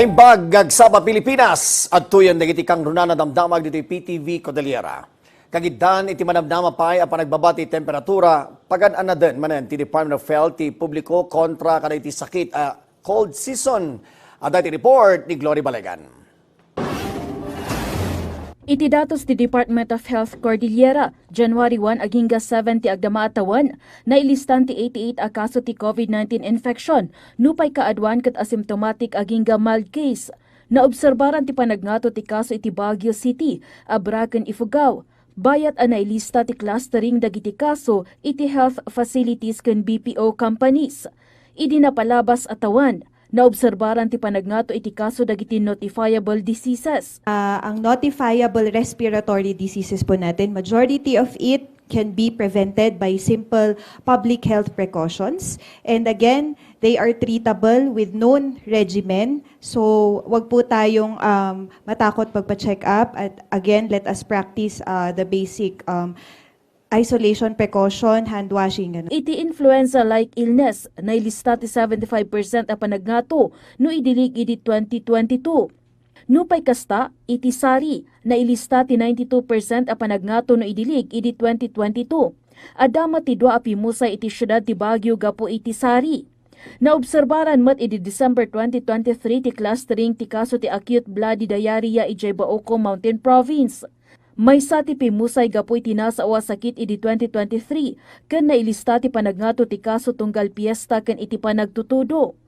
Naimbag gagsaba Pilipinas at tuyan dagiti kang runana damdamag dito PTV Cordillera. Kagidan iti manamnama pay a panagbabati temperatura pagad na din manen ti Department of Health ti publiko kontra kada iti sakit a cold season. At report ni Glory Balegan. Iti datos ti Department of Health Cordillera, January 1 aging 7 ti agdama atawan, na ilistan ti 88 a kaso ti COVID-19 infection, nupay kaadwan kat asymptomatic aging mild case. Naobserbaran ti panagnato ti kaso iti Baguio City, Abracan Ifugao. Bayat a nailista ti clustering dagiti kaso iti health facilities ken BPO companies. Idi napalabas atawan, naobserbaran ti panagnato iti kaso dagiti notifiable diseases. Ah, ang notifiable respiratory diseases po natin, majority of it can be prevented by simple public health precautions. And again, they are treatable with known regimen. So, wag po tayong um, matakot pagpa-check up. At again, let us practice uh, the basic um, isolation precaution, hand washing. Iti influenza-like illness na ilista ti 75% a panagnato no idilig iti 2022. No pay kasta, iti sari na ilista ti 92% a panagnato no idilig iti 2022. Adama ti dua apimusa iti syudad ti Baguio gapo iti sari. Naobserbaran mat iti December 2023 ti clustering ti kaso ti acute bloody diarrhea iti Baoco Mountain Province. May sa ti pimusay gapoy tinasa o sakit iti 2023 ken nailista ti panagnato ti kaso tunggal piyesta ken iti panagtutudo.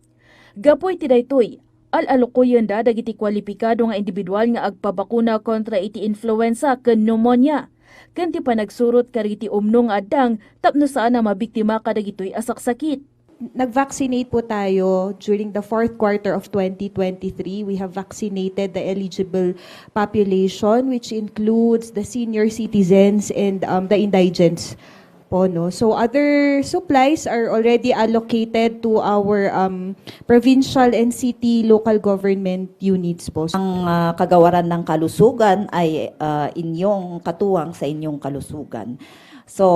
Gapoy ti daytoy al-alukoyen da dagiti kwalipikado nga individual nga agpabakuna kontra iti influenza ken pneumonia. Ken ti panagsurot kariti umno nga addang tapno saan na mabiktima kadagitoy asaksakit. Nag-vaccinate po tayo during the fourth quarter of 2023. We have vaccinated the eligible population, which includes the senior citizens and um, the indigents. Po, no? So other supplies are already allocated to our um, provincial and city local government units po. Ang ah, kagawaran ng kalusugan ay ah, inyong katuwang sa inyong kalusugan. So,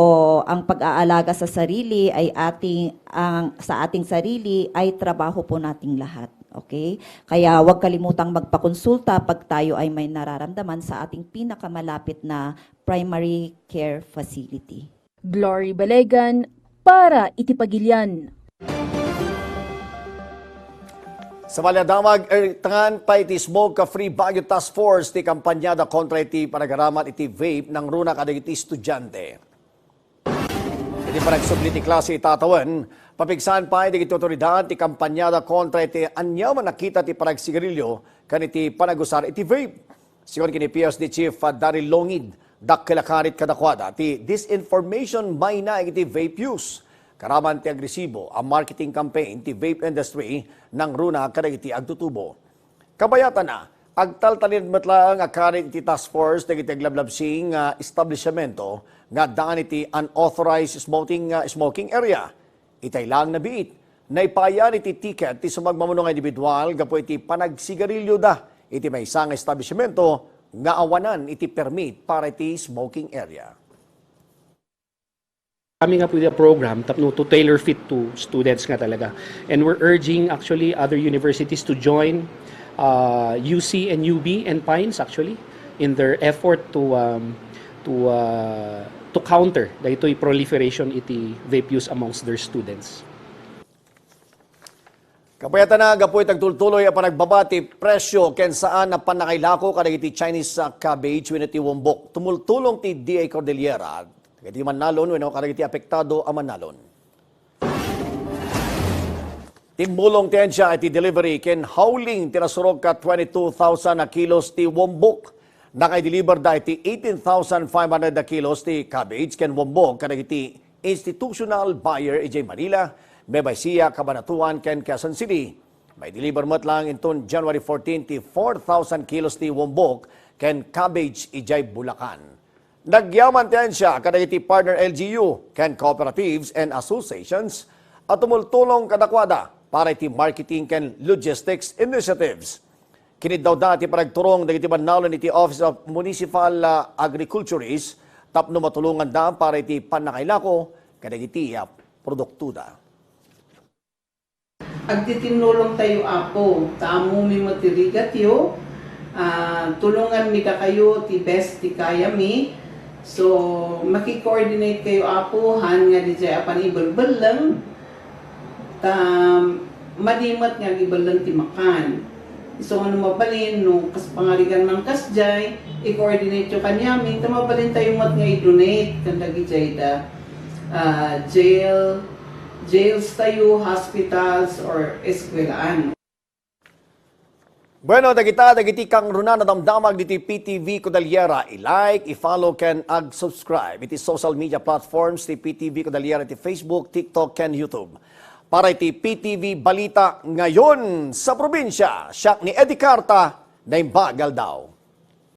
ang pag-aalaga sa sarili ay ating ang sa ating sarili ay trabaho po nating lahat. Okay? Kaya huwag kalimutang magpakonsulta pag tayo ay may nararamdaman sa ating pinakamalapit na primary care facility. Glory Balegan para iti pagilyan. Sa maladamag, er, tangan pa iti Smoke ka Free Baguio Task Force ti kampanyada kontra iti panagaramat iti vape ng runa kadagiti estudyante. Iti panagsubli ti klase itatawan, papigsan pa iti otoridad ti kampanyada kontra iti anyaw man nakita ti panagsigarilyo kan iti panagusar iti vape. Sigon kini PSD Chief uh, Daryl Longid, dakkelakarit kadakwada ti disinformation by na iti vape use. Karaman ti agresibo ang marketing campaign ti vape industry ng runa kadagiti agtutubo. Kabayatan na, agtaltalin matlang akarit iti task force dagiti aglablabsing nga establishmento nga daan iti unauthorized smoking nga smoking area. Itay lang na biit. Naipayan iti ticket ti sumagmamuno nga individual gapo iti panagsigarilyo da iti may isang establishmento nga awanan iti permit para iti smoking area. coming up with a program tapno to tailor fit to students nga talaga. And we're urging actually other universities to join uh, UC and UB and Pines actually in their effort to um, to uh, to counter daytoy proliferation iti vape use amongst their students. Kapayatan na gapoy tagtultuloy ang panagbabati presyo ken saan na panakailako kadagiti Chinese cabbage wenno ti wombok. Tumultulong ti DA Cordillera. Kadagiti manalon wenno kadagiti apektado a manalon. Timbulong tensya iti delivery ken howling tinasurog ka 22,000 na kilos ti wombok. Nakay-deliver da iti 18,500 na kilos ti cabbage ken wombok kadagiti institutional buyer ijay Manila, Mebaysiya, Cabanatuan ken Quezon City. May deliver mat lang inton January 14 ti 4,000 kilos ti wombok ken cabbage ijay Bulacan. Nagyaman tensya kadagiti partner LGU ken cooperatives and associations at tumultulong kadakwada para iti marketing ken logistics initiatives. Kinid daw dati paragturong dagiti banalon iti Office of Municipal uh, Agriculturist tapno matulungan da para iti panakailako kadagiti uh, produktuda. agtitinulong tayo apo. Tamo mi matirigat yo. Ah, tulungan mi ka kayo ti best ti kaya mi. So, maki-coordinate kayo apo han nga di jay apan ibelbel lang. Ta madimat nga ibel lang ti makan. So ano mabalin no kas pangarigan man kas jay i-coordinate yo kanya mi ta mabalin tayo mat nga i-donate kan dagi jay da ah, jail jails tayo, hospitals or eskwelahan. Bueno, dagita, dagiti kang runa na damdamag diti PTV Kodaliera. I-like, i-follow, ken ag-subscribe. Iti social media platforms ti PTV Kodaliera, iti Facebook, TikTok, ken YouTube. Para iti PTV Balita ngayon sa probinsya, siya ni Eddie Carta na imbagal daw.